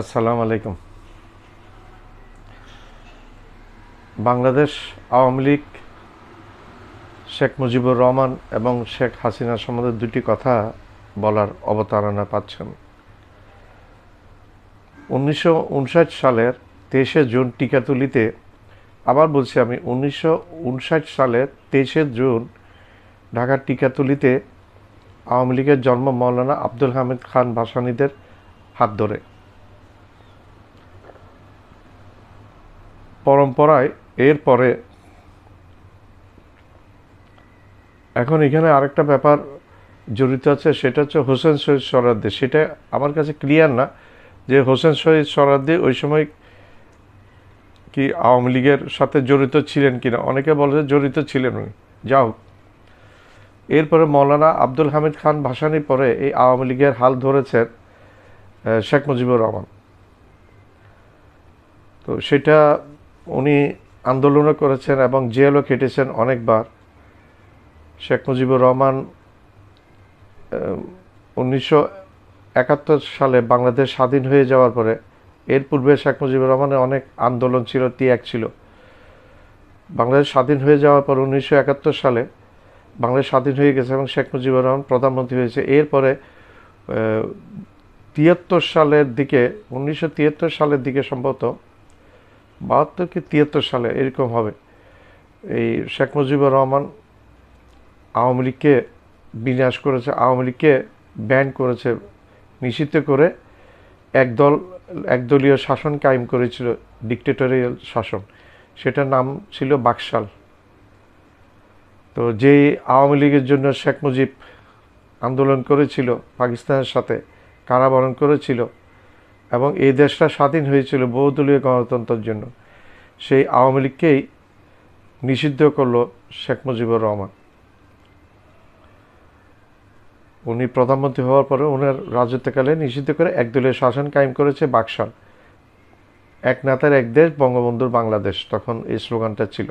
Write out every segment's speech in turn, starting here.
আসসালামু আলাইকুম। বাংলাদেশ আওয়ামী লীগ, শেখ মুজিবুর রহমান এবং শেখ হাসিনা সম্বন্ধে দুটি কথা বলার অবতারণা পাচ্ছেন। উনিশশো উনষাট সালের তেইশে জুন টিকাতুলিতে আবার বলছি আমি, উনিশশো উনষাট সালের তেইশে জুন ঢাকার টিকাতুলিতে আওয়ামী লীগের জন্ম মৌলানা আব্দুল হামিদ খান ভাসানীদের হাত ধরে। পরম্পরায় এরপরে এখন এখানে আরেকটা ব্যাপার জড়িত আছে, সেটা হচ্ছে হোসেন শহীদ সরাদ্দি। সেটা আমার কাছে ক্লিয়ার না যে হোসেন শহীদ সরাদ্দি ওই সময় কি আওয়ামী লীগের সাথে জড়িত ছিলেন কিনা? অনেকে বলে জড়িত ছিলেন উনি। যা হোক। এরপরে মৌলানা আব্দুল হামিদ খান ভাসানির পরে এই আওয়ামী লীগের হাল ধরেছেন শেখ মুজিবুর রহমান। তো সেটা উনি আন্দোলনও করেছেন এবং জেলও কেটেছেন অনেকবার। শেখ মুজিবুর রহমান উনিশশো একাত্তর সালে বাংলাদেশ স্বাধীন হয়ে যাওয়ার পরে এর পূর্বে শেখ মুজিবুর রহমানের অনেক আন্দোলন ছিল, ত্যাগ ছিল। বাংলাদেশ স্বাধীন হয়ে যাওয়ার পর উনিশশো একাত্তর সালে বাংলাদেশ স্বাধীন হয়ে গেছে এবং শেখ মুজিবুর রহমান প্রধানমন্ত্রী হয়েছে। এরপরে তিয়াত্তর সালের দিকে, উনিশশো তিয়াত্তর সালের দিকে সম্ভবত বাহাত্তর কি তিয়াত্তর সালে এরকম হবে। এই শেখ মুজিবুর রহমান আওয়ামী লীগকে বিনাশ করেছে, আওয়ামী লীগকে ব্যান করেছে, নিষিদ্ধ করে একদল, একদলীয় শাসন কায়েম করেছিল ডিকটেটরিয়াল শাসন। সেটার নাম ছিল বাকশাল। তো যেই আওয়ামী লীগের জন্য শেখ মুজিব আন্দোলন করেছিল, পাকিস্তানের সাথে কারাবরণ করেছিল এবং এই দেশটা স্বাধীন হয়েছিল বহুদলীয় গণতন্ত্রের জন্য। সেই আওয়ামী লীগকেই নিষিদ্ধ করল শেখ মুজিবুর রহমান। উনি প্রধানমন্ত্রী হওয়ার পরে ওনার রাজত্বকালে নিষিদ্ধ করে একদলীয় শাসন কায়েম করেছে বাকশাল। এক নেতার এক দেশ, বঙ্গবন্ধুর বাংলাদেশ, তখন এই স্লোগানটা ছিল।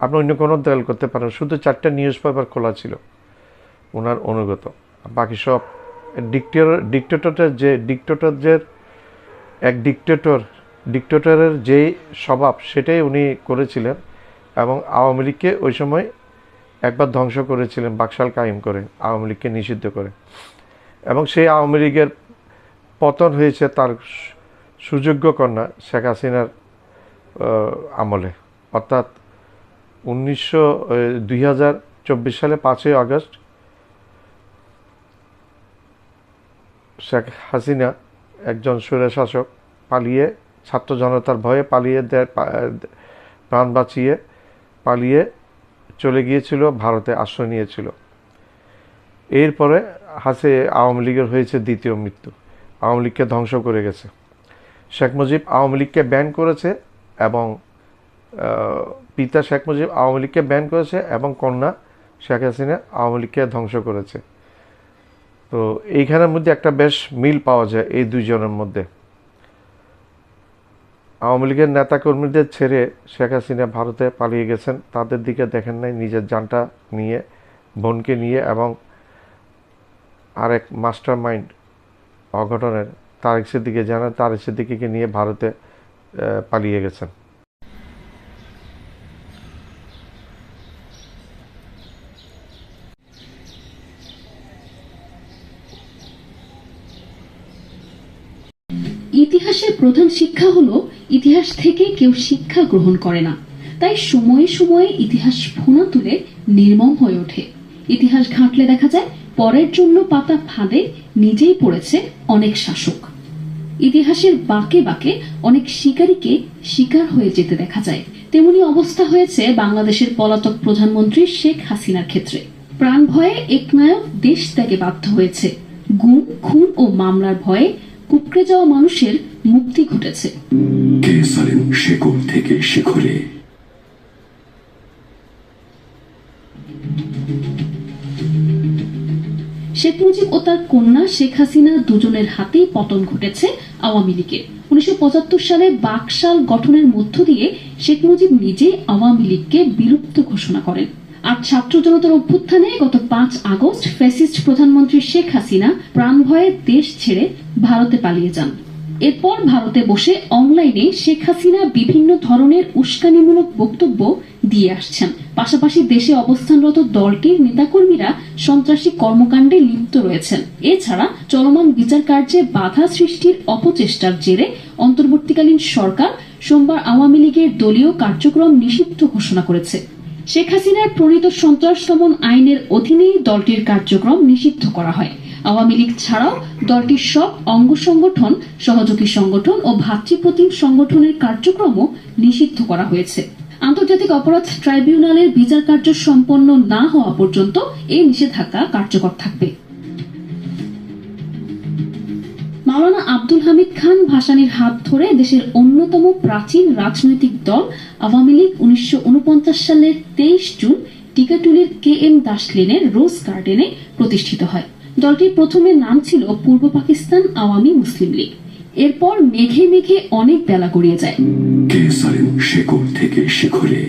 আপনি অন্য কোনো দল করতে পারেন, শুধু চারটা নিউজ পেপার খোলা ছিল ওনার অনুগত। বাকি সব ডিকটেটর ডিকটেটরের যে, ডিকটেটরদের এক ডিকটেটর ডিকটেটরের যে স্বভাব সেটাই উনি করেছিলেন এবং আওয়ামী লীগকে ওই সময় একবার ধ্বংস করেছিলেন, বাকশাল কায়েম করে, আওয়ামী লীগকে নিষিদ্ধ করে। এবং সেই আওয়ামী লীগের পতন হয়েছে তার সুযোগ্য কন্যা শেখ হাসিনার আমলে। অর্থাৎ উনিশশো দুই সালে পাঁচই আগস্ট শেখ হাসিনা একজন স্বৈরশাসক পালিয়ে, ছাত্র জনতার ভয়ে পালিয়ে দেয় প্রাণ বাঁচিয়ে পালিয়ে চলে গিয়েছিল, ভারতে আশ্রয় নিয়েছিল। এরপরে হাসে আওয়ামী লীগের হয়েছে দ্বিতীয় মৃত্যু। আওয়ামী লীগকে ধ্বংস করে গেছে। শেখ মুজিব আওয়ামী লীগকে ব্যান করেছে এবং পিতা শেখ মুজিব আওয়ামী লীগকে ব্যান করেছে এবং কন্যা শেখ হাসিনা আওয়ামী লীগকে ধ্বংস করেছে। তো এইখানের মধ্যে একটা বেশ মিল পাওয়া যায় এই দুইজনের মধ্যে। আওয়ামী লীগের নেতাকর্মীদের ছেড়ে শেখ হাসিনা ভারতে পালিয়ে গেছেন, তাদের দিকে দেখেন নাই, নিজের জানটা নিয়ে, বোনকে নিয়ে এবং আরেক মাস্টার মাইন্ড অঘটনের, তারেক সিদ্দিকে জানান, তারেক সিদ্দিকিকে নিয়ে ভারতে পালিয়ে গেছেন। ইতিহাসের প্রধান শিক্ষা হলো, ইতিহাস থেকে কেউ শিক্ষা গ্রহণ করে না। তাই সময়ে সময়ে ইতিহাস ফোনা তুলে নির্মম হয়ে ওঠে। ইতিহাস ঘাঁটলে দেখা যায়, পরের জন্য পাতা ফাঁদে নিজেই পড়েছে অনেক শাসক। ইতিহাসের বাঁকে বাঁকে অনেক শিকারীকে শিকার হয়ে যেতে দেখা যায়। তেমনি অবস্থা হয়েছে বাংলাদেশের পলাতক প্রধানমন্ত্রী শেখ হাসিনার ক্ষেত্রে। প্রাণ ভয়ে একনায়ক দেশ ত্যাগে বাধ্য হয়েছে। গুম, খুন ও মামলার ভয়ে কুকড়ে যাওয়া মানুষের মুক্তি ঘটেছে। কে সালেম শেকড় থেকে শিখরে? শেখ মুজিব ও তার কন্যা শেখ হাসিনা দুজনের হাতেই পতন ঘটেছে আওয়ামী লীগের উনিশশো পঁচাত্তর সালে বাকশাল গঠনের মধ্য দিয়ে শেখ মুজিব নিজে আওয়ামী লীগকে বিলুপ্ত ঘোষণা করেন। আর ছাত্র জনতার অভ্যুত্থানে গত পাঁচ আগস্ট ফ্যাসিস্ট প্রধানমন্ত্রী শেখ হাসিনা প্রাণ ভয়ে দেশ ছেড়ে ভারতে পালিয়ে যান। এরপর ভারতে বসে অনলাইনে শেখ হাসিনা বিভিন্ন ধরনের উস্কানিমূলক বক্তব্য দিয়ে আসছেন। পাশাপাশি দেশে অবস্থানরত দলটির নেতাকর্মীরা সন্ত্রাসী কর্মকাণ্ডে লিপ্ত রয়েছেন। এছাড়া চলমান বিচার কার্যে বাধা সৃষ্টির অপচেষ্টার জেরে অন্তর্বর্তীকালীন সরকার সোমবার আওয়ামী লীগের দলীয় কার্যক্রম নিষিদ্ধ ঘোষণা করেছে। শেখ হাসিনার প্রণীত সন্ত্রাস দমন আইনের অধীনেই দলটির কার্যক্রম নিষিদ্ধ করা হয়। আওয়ামী লীগ ছাড়াও দলটির সব অঙ্গ সংগঠন, সহযোগী সংগঠন ও ভাতৃপ্রতিম সংগঠনের কার্যক্রমও নিষিদ্ধ করা হয়েছে। আন্তর্জাতিক অপরাধ ট্রাইব্যুনালের বিচার কার্য সম্পন্ন না হওয়া পর্যন্ত এই নিষেধাজ্ঞা কার্যকর থাকবে। মাওলানা আব্দুল হামিদ খান ভাসানীর হাত ধরে দেশের অন্যতম প্রাচীন রাজনৈতিক দল আওয়ামী লীগ উনিশশো সালের তেইশ জুন টিকাটুলির কে এম দাস লেনের রোজ গার্ডেনে প্রতিষ্ঠিত হয়। দলটির প্রথমে নাম ছিল পূর্ব পাকিস্তান আওয়ামী মুসলিম লীগ। এরপর মেঘে মেঘে অনেক বেলা গড়িয়ে যায়। শেকড় থেকে শিখরে।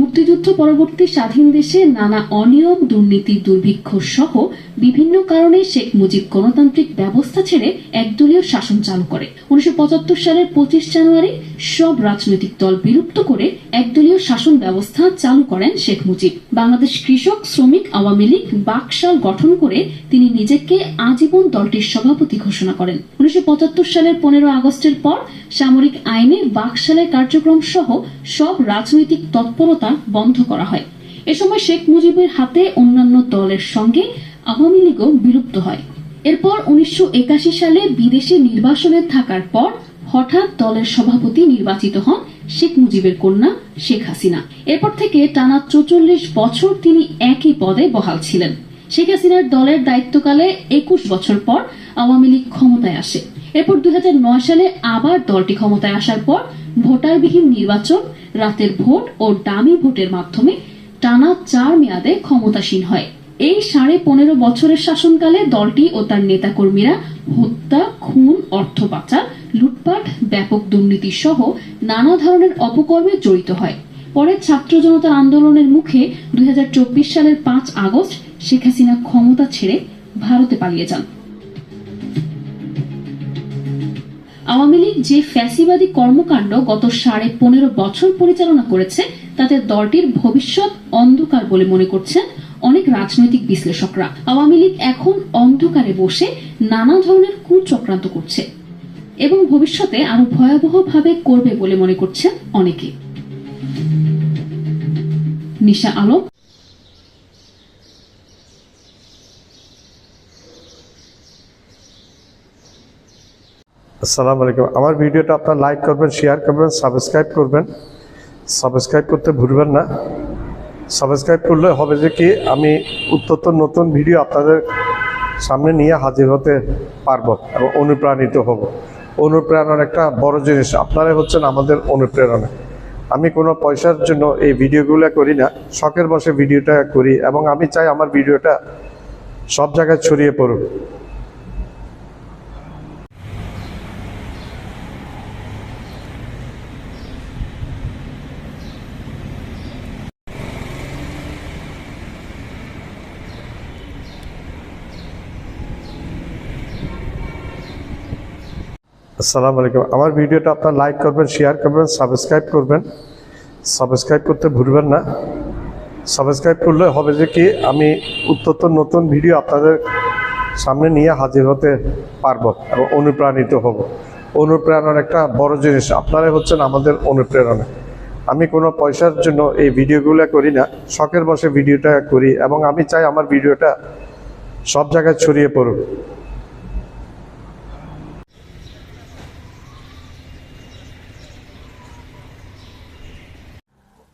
মুক্তিযুদ্ধ পরবর্তী স্বাধীন দেশে নানা অনিয়ম দুর্নীতি দুর্ভিক্ষ সহ বিভিন্ন কারণে শেখ মুজিব গণতান্ত্রিক ব্যবস্থা ছেড়ে একদলীয় শাসন চালু করে। উনিশশো সালের পঁচিশ জানুয়ারি সব রাজনৈতিক দল বিলুপ্ত করে একদলীয় শাসন ব্যবস্থা চালু করেন শেখ মুজিব। বাংলাদেশ কৃষক, শ্রমিক, আওয়ামী লীগ, বাকশাল গঠন করে তিনি নিজেকে আজীবন দলটির সভাপতি ঘোষণা করেন। উনিশশো পঁচাত্তর সালের পনেরো আগস্টের পর সামরিক আইনে বাকশালের কার্যক্রম সহ সব রাজনৈতিক তৎপরতা বন্ধ করা হয়। এ সময় শেখ মুজিবের হাতে অন্যান্য দলের সঙ্গে আওয়ামী লীগও বিলুপ্ত হয়। এরপর উনিশশো একাশি সালে বিদেশে নির্বাসনে থাকার পর হঠাৎ দলের সভাপতি নির্বাচিত হন শেখ মুজিবের কন্যা শেখ হাসিনা। এরপর থেকে টানা চৌচল্লিশ বছর তিনি একই পদে বহাল ছিলেন। শেখ হাসিনার দলের দায়িত্বকালে একুশ বছর পর আওয়ামী লীগ ক্ষমতায় আসে। এরপর দুই হাজার নয় সালে আবার দলটি ক্ষমতায় আসার পর ভোটারবিহীন নির্বাচন, রাতের ভোট ও ডামি ভোটের মাধ্যমে টানা চার মেয়াদে ক্ষমতাসীন হয়। এই সাড়ে পনেরো বছরের শাসনকালে দলটি ও তার নেতাকর্মীরা হত্যা, খুন, অর্থ পাচার, লুটপাট, ব্যাপক দুর্নীতি সহ নানা ধরনের অপকর্মে জড়িত হয়। পরে ছাত্র জনতার আন্দোলনের মুখে দুই সালের পাঁচ আগস্ট শেখ হাসিনা ক্ষমতা ছেড়ে ভারতে পালিয়ে যান। আওয়ামী লীগ যে ফ্যাসিবাদী কর্মকাণ্ড গত সাড়ে পনেরো বছর পরিচালনা করেছে, তাতে দলটির ভবিষ্যৎ অন্ধকার বলে মনে করছেন অনেক রাজনৈতিক বিশ্লেষকরা আওয়ামী লীগ এখন অন্ধকারে বসে নানা ধরনের কুচক্রান্ত করছে এবং ভবিষ্যতে আরও ভয়াবহভাবে করবে বলে মনে করছেন অনেকে। নিশা আলম। আসসালামু আলাইকুম। আমার ভিডিওটা আপনার লাইক করবেন শেয়ার করবেন সাবস্ক্রাইব করবেন। সাবস্ক্রাইব করতে ভুলবেন না। সাবস্ক্রাইব করলে হবে যে কি আমি উত্তর নতুন ভিডিও আপনাদের সামনে নিয়ে হাজির হতে পারব এবং অনুপ্রাণিত হব। অনুপ্রেরণার একটা বড় জিনিস, আপনারাই হচ্ছেন আমাদের অনুপ্রেরণা। আমি কোনো পয়সার জন্য এই ভিডিওগুলো করি না, শখের বসে ভিডিওটা করি এবং আমি চাই আমার ভিডিওটা সব জায়গায় ছড়িয়ে পড়ুক। আসসালামু আলাইকুম। আমার ভিডিওটা আপনার লাইক করবেন শেয়ার করবেন সাবস্ক্রাইব করবেন। সাবস্ক্রাইব করতে ভুলবেন না। সাবস্ক্রাইব করলে হবে যে কি, আমি উত্তর নতুন ভিডিও আপনাদের সামনে নিয়ে হাজির হতে পারব এবং অনুপ্রাণিত হব। অনুপ্রেরণার একটা বড় জিনিস, আপনারাই হচ্ছেন আমাদের অনুপ্রেরণা। আমি কোনো পয়সার জন্য এই ভিডিওগুলো করি না, শখের বসে ভিডিওটা করি এবং আমি চাই আমার ভিডিওটা সব জায়গায় ছড়িয়ে পড়ুক।